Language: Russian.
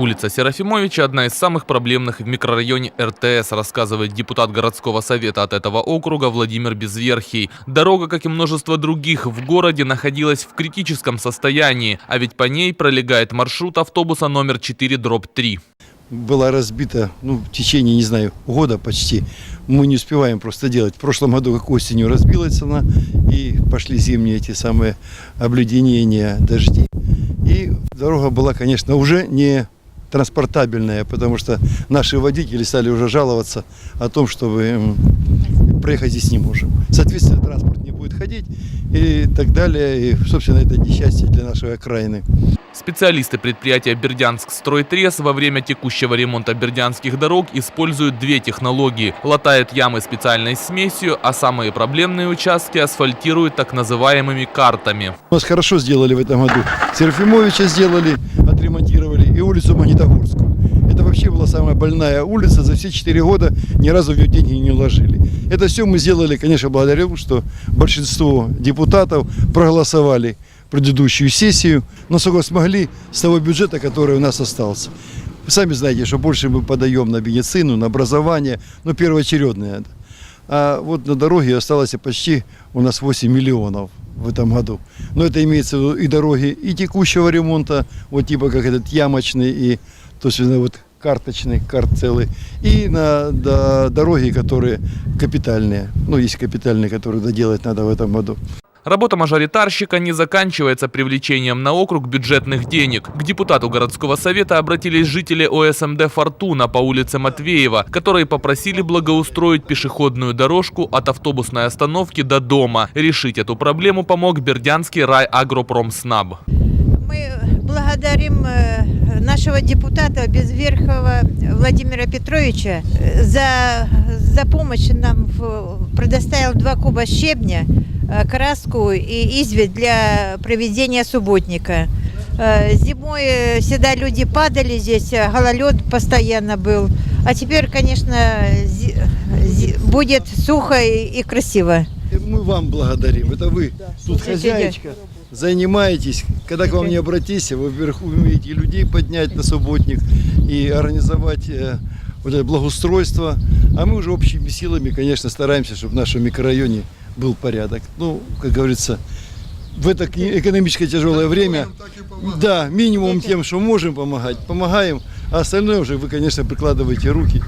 Улица Серафимовича – одна из самых проблемных в микрорайоне РТС, рассказывает депутат городского совета от этого округа Владимир Безверхий. Дорога, как и множество других в городе, находилась в критическом состоянии, а ведь по ней пролегает маршрут автобуса номер 4 дробь 3. была разбита ну, в течение, не знаю, года почти. Мы не успеваем просто делать. В прошлом году, как осенью, разбилась она, и пошли зимние эти самые обледенения, дожди. И дорога была, конечно, уже не транспортабельная, потому что наши водители стали уже жаловаться о том, что вы м, проехать здесь не можем. Соответственно, транспорт не будет ходить и так далее. И, собственно, это несчастье для нашей окраины. Специалисты предприятия Бердянск Стройтрес во время текущего ремонта бердянских дорог используют две технологии. Латают ямы специальной смесью, а самые проблемные участки асфальтируют так называемыми картами. У нас хорошо сделали в этом году. Серафимовича сделали, отремонтировали и улицу Магнитогорскую. Это вообще была самая больная улица. За все четыре года ни разу в нее деньги не уложили. Это все мы сделали, конечно, благодаря тому, что большинство депутатов проголосовали предыдущую сессию, насколько смогли с того бюджета, который у нас остался. Вы сами знаете, что больше мы подаем на медицину, на образование, ну, первоочередное. А вот на дороге осталось почти у нас 8 миллионов в этом году. Но это имеется в виду и дороги, и текущего ремонта, вот типа как этот ямочный, и то есть ну, вот карточный, карт целый, и на да, дороги, которые капитальные. Ну, есть капитальные, которые доделать надо в этом году. Работа мажоритарщика не заканчивается привлечением на округ бюджетных денег. К депутату городского совета обратились жители ОСМД «Фортуна» по улице Матвеева, которые попросили благоустроить пешеходную дорожку от автобусной остановки до дома. Решить эту проблему помог Бердянский райагропромснаб. Мы благодарим э, нашего депутата Безверхова Владимира Петровича э, за, за помощь. Нам в- предоставил два куба щебня, э, краску и известь для проведения субботника. Зимой всегда люди падали здесь, гололед постоянно был. А теперь, конечно, зи- зи- будет сухо и, и красиво. Мы вам благодарим. Это вы тут Слушайте, хозяечка. Занимаетесь, когда к вам не обратись, вы вверху умеете людей поднять на субботник и организовать э, вот это благоустройство. А мы уже общими силами, конечно, стараемся, чтобы в нашем микрорайоне был порядок. Ну, как говорится, в это экономическое тяжелое время, да, минимум тем, что можем помогать, помогаем, а остальное уже вы, конечно, прикладываете руки